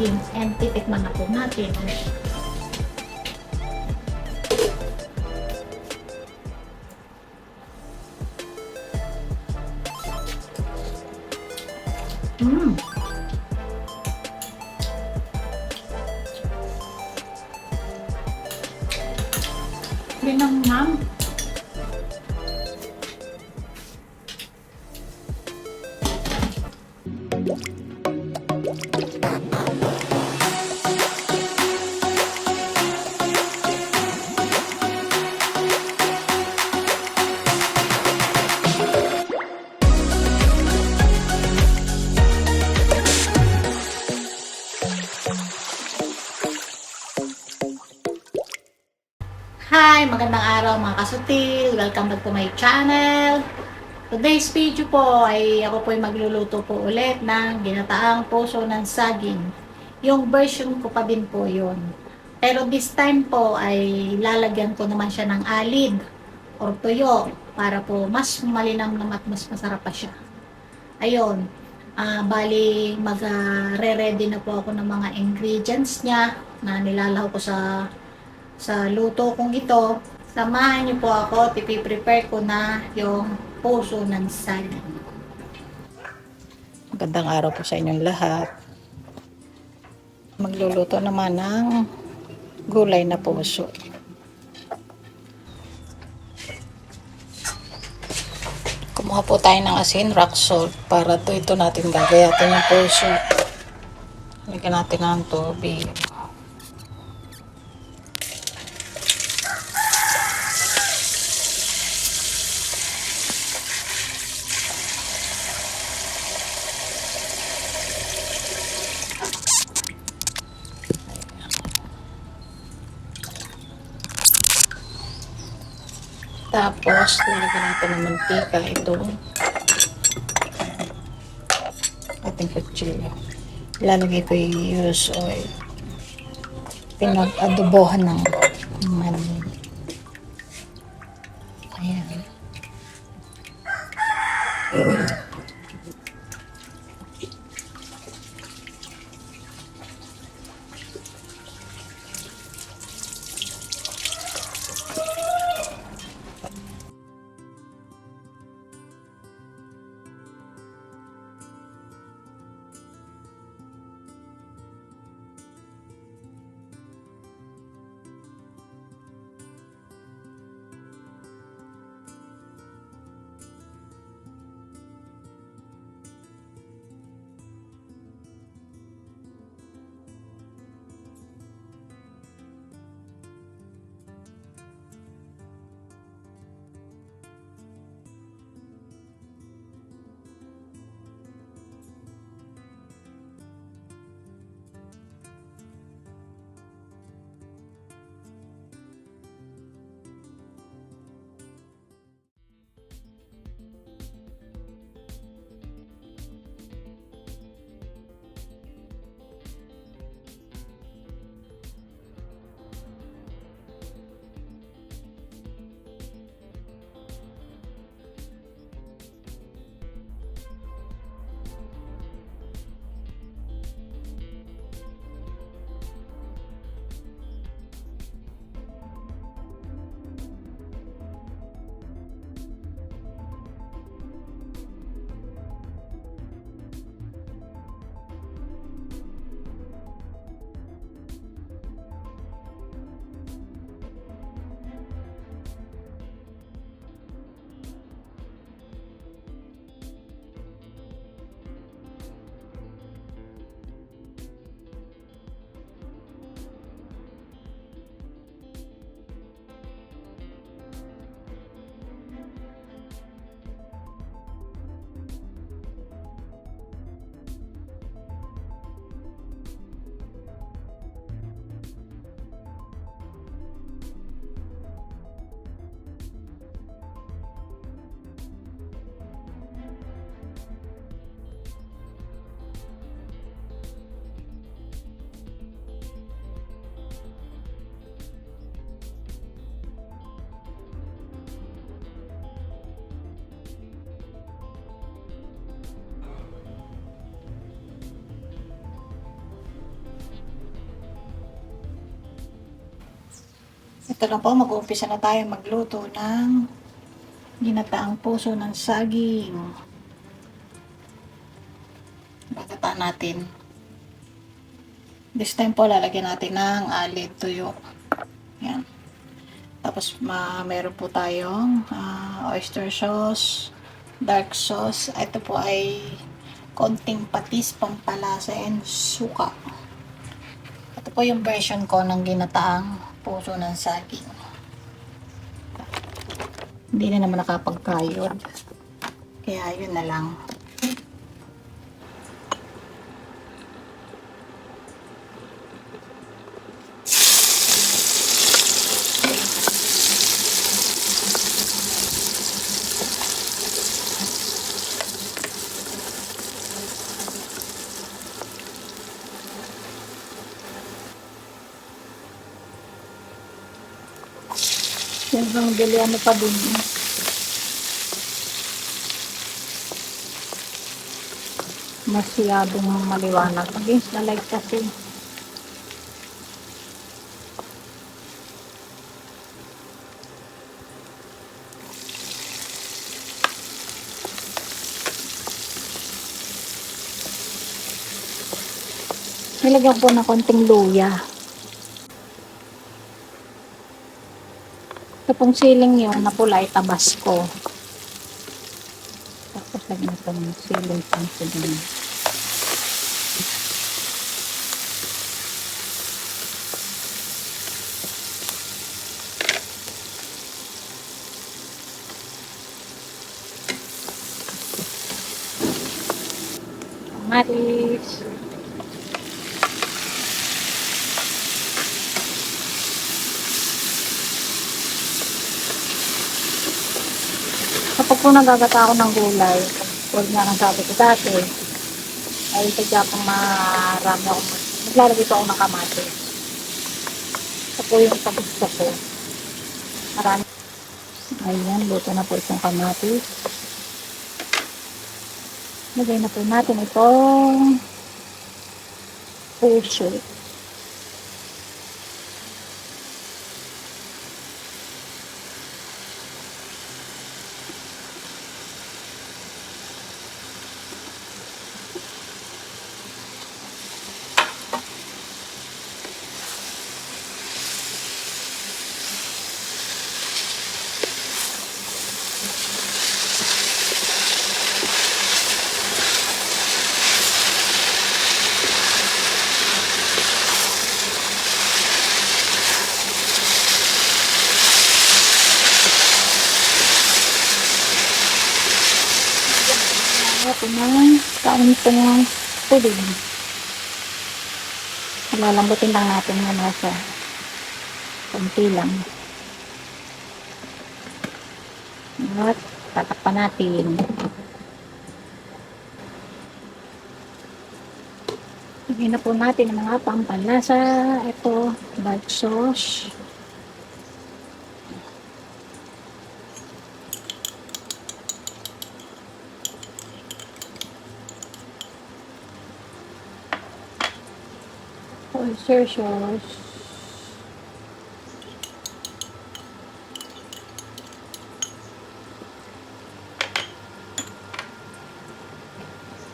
saging. And titikman na po natin. Mmm. Linamnam. Hi! Magandang araw mga kasutil! Welcome back to my channel! Today's video po ay ako po ay magluluto po ulit ng ginataang puso ng saging. Yung version ko pa din po yun. Pero this time po ay lalagyan ko naman siya ng alid or tuyo para po mas malinam at mas masarap pa siya. Ayun. Ah, bali, mag-re-ready na po ako ng mga ingredients niya na nilalaw ko sa sa luto kong ito, samahan niyo po ako, pipi-prepare ko na yung puso ng saging. Magandang araw po sa inyong lahat. Magluluto naman ng gulay na puso. Kumuha po tayo ng asin, rock salt, para to ito natin gagayatin yung puso. Halika natin ng tubig. Tapos, lalagyan natin ng mantika itong ating kutsilyo. Ilalagay ko yung use oil. Pinag-adobohan ng manig. Ito na po, mag-uumpisa na tayo magluto ng ginataang puso ng saging. Bagataan natin. This time po, lalagyan natin ng alid tuyo. Yan. Tapos, ma meron po tayong ah, oyster sauce, dark sauce. Ito po ay konting patis, pampalasa, and suka. Ito po yung version ko ng ginataang puso ng saging. Hindi na naman nakapagkayod. Kaya yun na lang. Bang dali ano pa din. Masyadong maliwanag. Against the light kasi. Nilagyan po ng konting luya. Ito pong siling yung napula ay tabasco. Tapos lagyan ito ng siling pansin din. Maris. Po nagagata ako ng gulay, huwag nga nang sabi ko dati, ay sadya pang marami ako. Naglalagay ko ako ng kamatis. Ito po yung kagusto ko. Marami. Ayan, luto na po itong kamatis. Lagay na po natin itong puso. Ito na, kaunti ng tubig. Lalambutin lang natin yan nasa kunti lang. At tatakpan natin. Lagyan na po natin ang mga pampalasa. Ito, dark sauce. Sauce.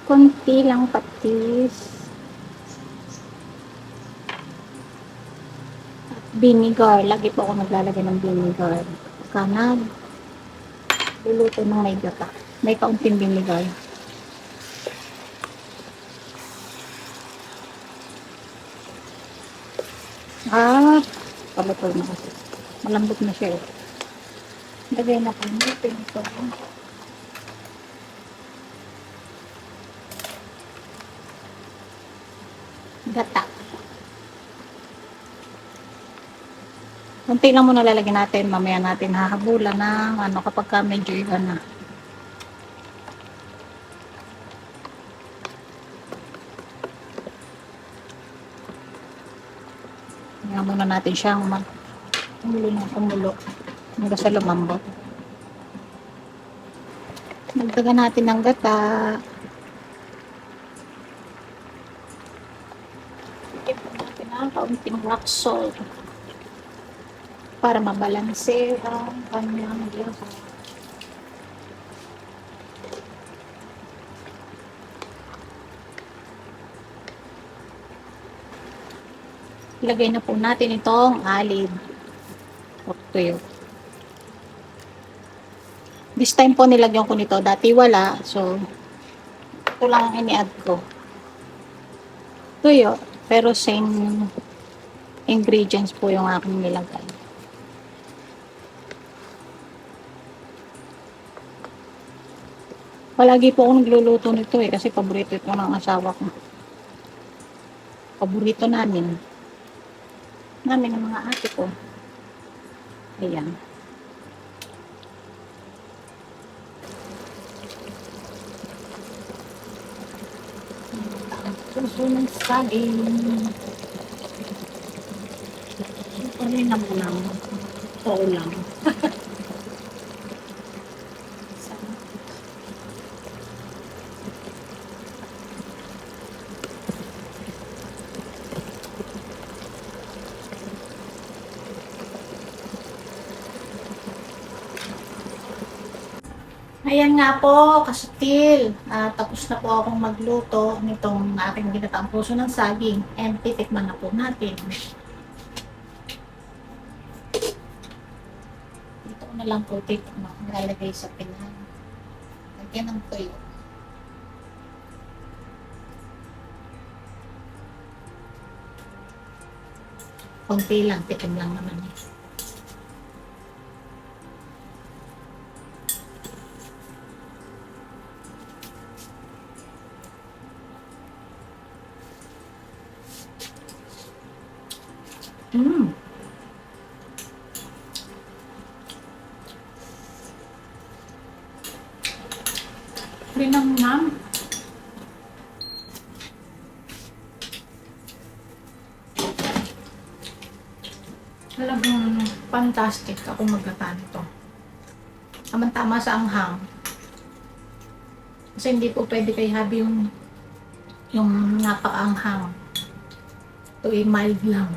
Konti lang patis. At vinegar. Lagi po ako naglalagay ng vinegar. Pagka nag luluto ng may gata. May kaunting vinegar. Ah, paluto na kasi. Malambot na siya. eh. Lagay na po natin ito. Gata. Kunti lang muna lalagyan natin. Mamaya natin hahabulan ng ano kapag ka medyo iba na. Kaya muna natin siyang mag kumulo ng kumulo hanggang sa lumambot. Nagdagan natin ng gata. Po natin ng kaunting rock salt. para mabalanse ang kanyang lahat. Ilagay na po natin itong alib. Okay. This time po nilagyan ko nito. Dati wala. So, ito lang ang ini-add ko. Tuyo. Pero same ingredients po yung aking nilagay. Palagi po akong nagluluto nito eh kasi paborito ito ng asawa ko. Paborito namin. Namin ng mga ate ko. Ayan. Ang puso ng saging. Ito rin lang lang. Oo Ayan nga po, kasutil. Ah, tapos na po akong magluto nitong aking ginataang puso ng saging. And titikman na po natin. Dito na lang po titikman. Nalagay sa pinan. Lagyan ng tuyo. Konti lang, tikim lang naman eh. Fantastic ako magkata nito. Tamang-tama sa anghang. Kasi hindi po pwede kay Habi yung yung napaka-anghang. Ito ay mild lang.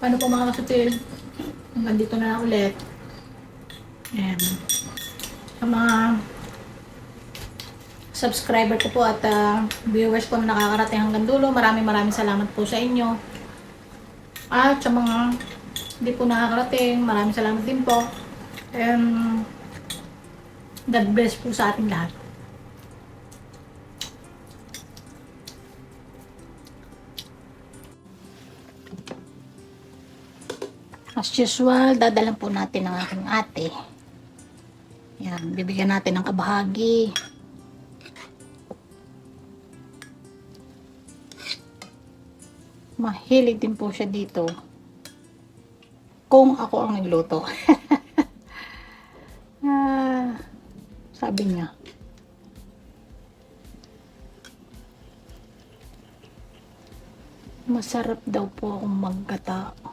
Paano po mga kasutil? Hanggang dito na lang ulit. And sa mga subscriber ko po at ah, viewers ko na nakakarating hanggang dulo, maraming maraming salamat po sa inyo. At sa mga hindi po nakakarating, maraming salamat din po. And God bless po sa ating lahat. As usual, dadalan po natin ang aking ate. Yan, bibigyan natin ng kabahagi. Mahilig din po siya dito. Kung ako ang nagluto. ah, sabi niya. Masarap daw po akong maggata.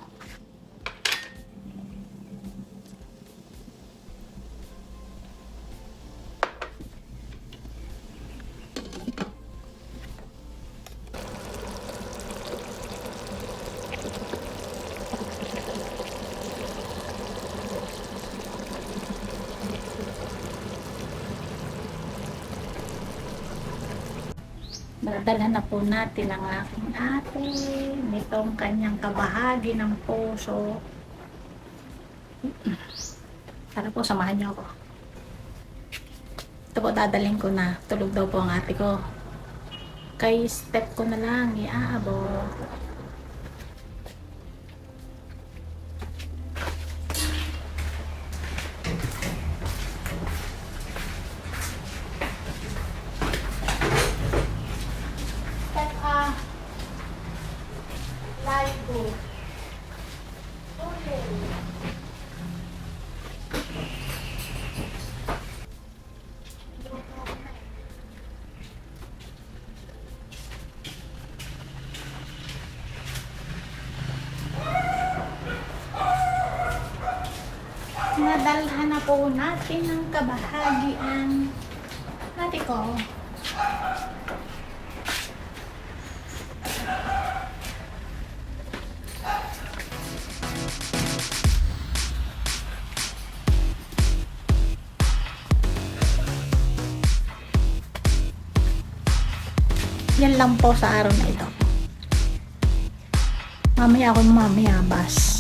Nadala na po natin ang aking ate nitong kanyang kabahagi ng puso. Tara po, samahan niyo ako. Ito po, dadalhin ko na. Tulog daw po ang ate ko. Kay step ko na lang, iaabot. Step ah. Live po. Na po natin ng kabahagian. Nati ko. Yan lang po sa araw na ito. Mamaya ako mamayabas.